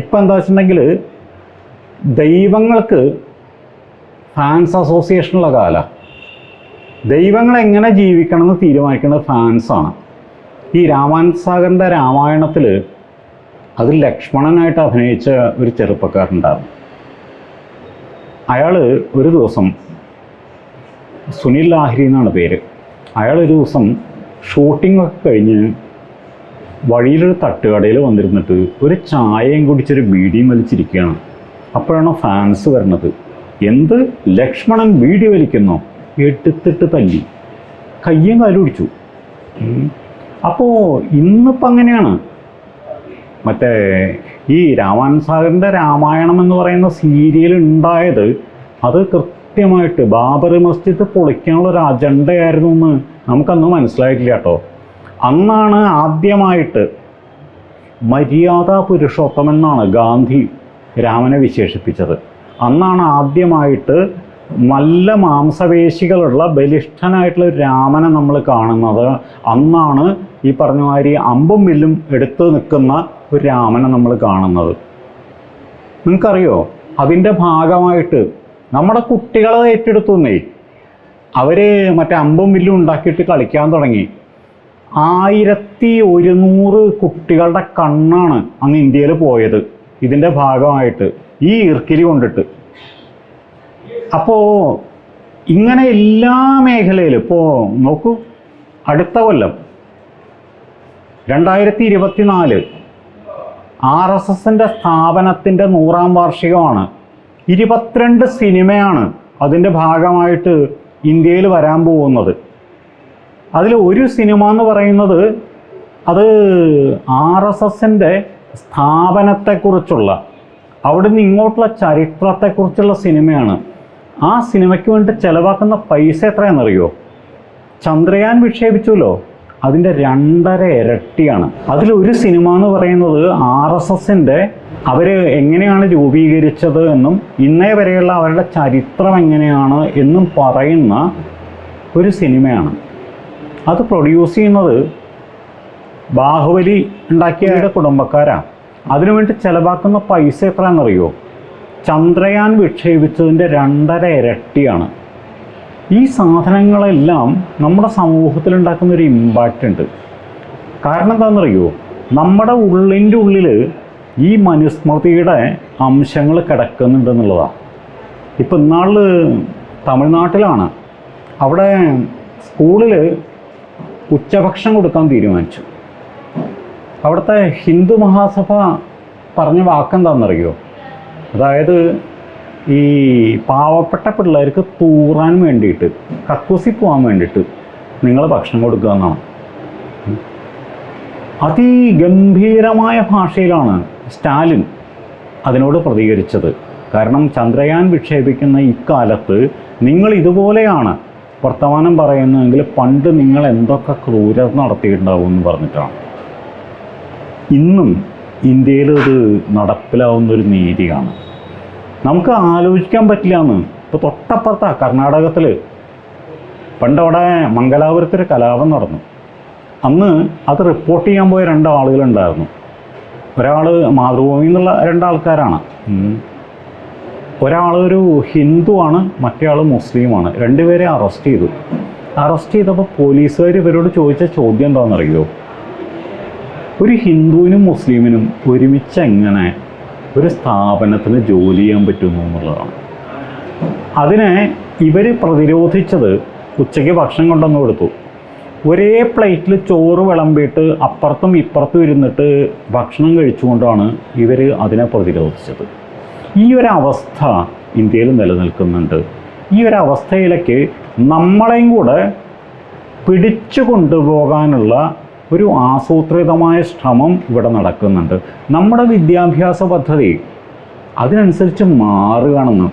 ഇപ്പം എന്താ വെച്ചിട്ടുണ്ടെങ്കിൽ ദൈവങ്ങൾക്ക് ഫാൻസ് അസോസിയേഷനുള്ള കാല. ദൈവങ്ങൾ എങ്ങനെ ജീവിക്കണം എന്ന് തീരുമാനിക്കുന്നത് ഫാൻസാണ് ഈ രാമാനന്ദ സാഗറിന്റെ രാമായണത്തിൽ അതിൽ ലക്ഷ്മണനായിട്ട് അഭിനയിച്ച ഒരു ചെറുപ്പക്കാരുണ്ടായിരുന്നു അയാൾ ഒരു ദിവസം സുനിൽ ലാഹരി എന്നാണ് പേര്. അയാൾ ഒരു ദിവസം ഷൂട്ടിംഗ് ഒക്കെ കഴിഞ്ഞ് വഴിയിലൊരു തട്ടുകടയിൽ വന്നിരുന്നിട്ട് ഒരു ചായയും കുടിച്ചൊരു ബീഡിയും വലിച്ചിരിക്കുകയാണ്. അപ്പോഴാണ് ഫാൻസ് വരുന്നത്. എന്ത് ലക്ഷ്മണൻ ബീഡി വലിക്കുന്നോ? എടുത്തിട്ട് തല്ലി. കയ്യും കാലും പിടിച്ചു. അപ്പോൾ ഇന്നിപ്പോൾ അങ്ങനെയാണ്. മറ്റേ ഈ രാമാനന്ദ സാഗറിന്റെ രാമായണം എന്ന് പറയുന്ന സീരിയൽ ഉണ്ടായത് അത് കൃത്യമായിട്ട് ബാബറി മസ്ജിദ് പൊളിക്കാനുള്ള ഒരു അജണ്ടയായിരുന്നു എന്ന് നമുക്കന്ന് മനസ്സിലായിട്ടില്ല കേട്ടോ. അന്നാണ് ആദ്യമായിട്ട് മര്യാദ പുരുഷോത്തമൻ എന്നാണ് ഗാന്ധി രാമനെ വിശേഷിപ്പിച്ചത്. അന്നാണ് ആദ്യമായിട്ട് നല്ല മാംസപേശികളുള്ള ബലിഷ്ഠനായിട്ടുള്ള രാമനെ നമ്മൾ കാണുന്നത്. അന്നാണ് ഈ പറഞ്ഞ മാതിരി അമ്പും വില്ലും എടുത്തു നിൽക്കുന്ന ഒരു രാമനെ നമ്മൾ കാണുന്നത്. നിങ്ങൾക്കറിയോ? അതിന്റെ ഭാഗമായിട്ട് നമ്മുടെ കുട്ടികളെ ഏറ്റെടുത്തുന്നേ അവർ മറ്റേ അമ്പും വില്ലും ഉണ്ടാക്കിയിട്ട് കളിക്കാൻ തുടങ്ങി. ആയിരത്തി ഒരുന്നൂറ് കുട്ടികളുടെ കണ്ണാണ് അന്ന് ഇന്ത്യയിൽ പോയത്. ഇതിന്റെ ഭാഗമായിട്ട് ഈ ഈർക്കിലി കൊണ്ടിട്ട്. അപ്പോൾ ഇങ്ങനെ എല്ലാ മേഖലയിലും ഇപ്പോൾ നോക്കൂ അടുത്ത കൊല്ലം രണ്ടായിരത്തി ഇരുപത്തിനാല് ആർ എസ് എസിന്റെ സ്ഥാപനത്തിന്റെ നൂറാം വാർഷികമാണ്. ഇരുപത്തിരണ്ട് സിനിമയാണ് അതിന്റെ ഭാഗമായിട്ട് ഇന്ത്യയിൽ വരാൻ പോകുന്നത്. അതിൽ ഒരു സിനിമ എന്ന് പറയുന്നത് അത് ആർ എസ് എസിന്റെ സ്ഥാപനത്തെക്കുറിച്ചുള്ള അവിടെ നിന്ന് ഇങ്ങോട്ടുള്ള ചരിത്രത്തെക്കുറിച്ചുള്ള സിനിമയാണ്. ആ സിനിമയ്ക്ക് വേണ്ടി ചിലവാക്കുന്ന പൈസ എത്രയാണെന്നറിയോ? ചന്ദ്രയാൻ വിക്ഷേപിച്ചുല്ലോ. അതിന്റെ രണ്ടര ഇരട്ടിയാണ്. അതിലൊരു സിനിമ എന്ന് പറയുന്നത് ആർ എസ് എസിന്റെ അവർ എങ്ങനെയാണ് രൂപീകരിച്ചത് എന്നും ഇന്നേ വരെയുള്ള അവരുടെ ചരിത്രം എങ്ങനെയാണ് എന്നും പറയുന്ന ഒരു സിനിമയാണ്. അത് പ്രൊഡ്യൂസ് ചെയ്യുന്നത് ബാഹുബലി ഉണ്ടാക്കിയ കുടുംബക്കാരാണ്. അതിനുവേണ്ടി ചിലവാക്കുന്ന പൈസ എത്രയാണെന്നറിയോ? ചന്ദ്രയാൻ വിക്ഷേപിച്ചതിന്റെ രണ്ടര ഇരട്ടിയാണ്. ഈ സാധനങ്ങളെല്ലാം നമ്മുടെ സമൂഹത്തിൽ ഉണ്ടാക്കുന്ന ഒരു ഇമ്പാക്റ്റ് ഉണ്ട്. കാരണം എന്താണെന്നറിയോ? നമ്മുടെ ഉള്ളിന്റെ ഉള്ളിൽ ഈ മനുസ്മൃതിയുടെ അംശങ്ങൾ കിടക്കുന്നുണ്ട് എന്നുള്ളതാണ് ഇപ്പം ഇന്നാളിൽ തമിഴ്നാട്ടിലാണ്. അവിടെ സ്കൂളിൽ ഉച്ചഭക്ഷണം കൊടുക്കാൻ തീരുമാനിച്ചു. അവിടുത്തെ ഹിന്ദു മഹാസഭ പറഞ്ഞ വാക്കെന്താണെന്നറിയോ? അതായത് ഈ പാവപ്പെട്ട പിള്ളേർക്ക് തൂറാൻ വേണ്ടിയിട്ട് കക്കൂസി പോകാൻ വേണ്ടിയിട്ട് നിങ്ങൾ ഭക്ഷണം കൊടുക്കുക എന്നാണ്. അതിഗംഭീരമായ ഭാഷയിലാണ് സ്റ്റാലിൻ അതിനോട് പ്രതികരിച്ചത്. കാരണം ചന്ദ്രയാൻ വിക്ഷേപിക്കുന്ന ഇക്കാലത്ത് നിങ്ങൾ ഇതുപോലെയാണ് വർത്തമാനം പറയുന്നതെങ്കിൽ പണ്ട് നിങ്ങൾ എന്തൊക്കെ ക്രൂരത നടത്തിയിട്ടുണ്ടാവും എന്ന് പറഞ്ഞിട്ടാണ്. ഇന്നും ഇന്ത്യയിൽ അത് നടപ്പിലാവുന്ന ഒരു നീതിയാണ്. നമുക്ക് ആലോചിക്കാൻ പറ്റില്ല എന്ന്. ഇപ്പോൾ തൊട്ടപ്പുറത്താണ് കർണാടകത്തിൽ പണ്ടവിടെ മംഗലാപുരത്തൊരു കലാപം നടന്നു. അന്ന് അത് റിപ്പോർട്ട് ചെയ്യാൻ പോയ രണ്ട് ആളുകളുണ്ടായിരുന്നു. ഒരാൾ മാതൃഭൂമി എന്നുള്ള രണ്ടാൾക്കാരാണ്. ഒരാൾ ഒരു ഹിന്ദുവാണ് മറ്റേ ആൾ മുസ്ലിമാണ്. രണ്ടുപേരെ അറസ്റ്റ് ചെയ്തു. അറസ്റ്റ് ചെയ്തപ്പോൾ പോലീസുകാർ ഇവരോട് ചോദിച്ച ചോദ്യം എന്താണെന്നറിയോ? ഒരു ഹിന്ദുവിനും മുസ്ലിമിനും ഒരുമിച്ച് എങ്ങനെ ഒരു സ്ഥാപനത്തിന് ജോലി ചെയ്യാൻ പറ്റുന്നു എന്നുള്ളതാണ്. അതിനെ ഇവർ പ്രതിരോധിച്ചത് ഉച്ചയ്ക്ക് ഭക്ഷണം കൊണ്ടുവന്ന് കൊടുത്തു. ഒരേ പ്ലേറ്റിൽ ചോറ് വിളമ്പിയിട്ട് അപ്പുറത്തും ഇപ്പുറത്തും ഇരുന്നിട്ട് ഭക്ഷണം കഴിച്ചുകൊണ്ടാണ് ഇവർ അതിനെ പ്രതിരോധിച്ചത്. ഈ ഒരു അവസ്ഥ ഇന്ത്യയിൽ നിലനിൽക്കുന്നുണ്ട്. ഈ ഒരു അവസ്ഥയിലേക്ക് നമ്മളെയും കൂടെ പിടിച്ചു കൊണ്ടുപോകാനുള്ള ഒരു ആസൂത്രിതമായ ശ്രമം ഇവിടെ നടക്കുന്നുണ്ട്. നമ്മുടെ വിദ്യാഭ്യാസ പദ്ധതി അതിനനുസരിച്ച് മാറുകയാണെന്ന്.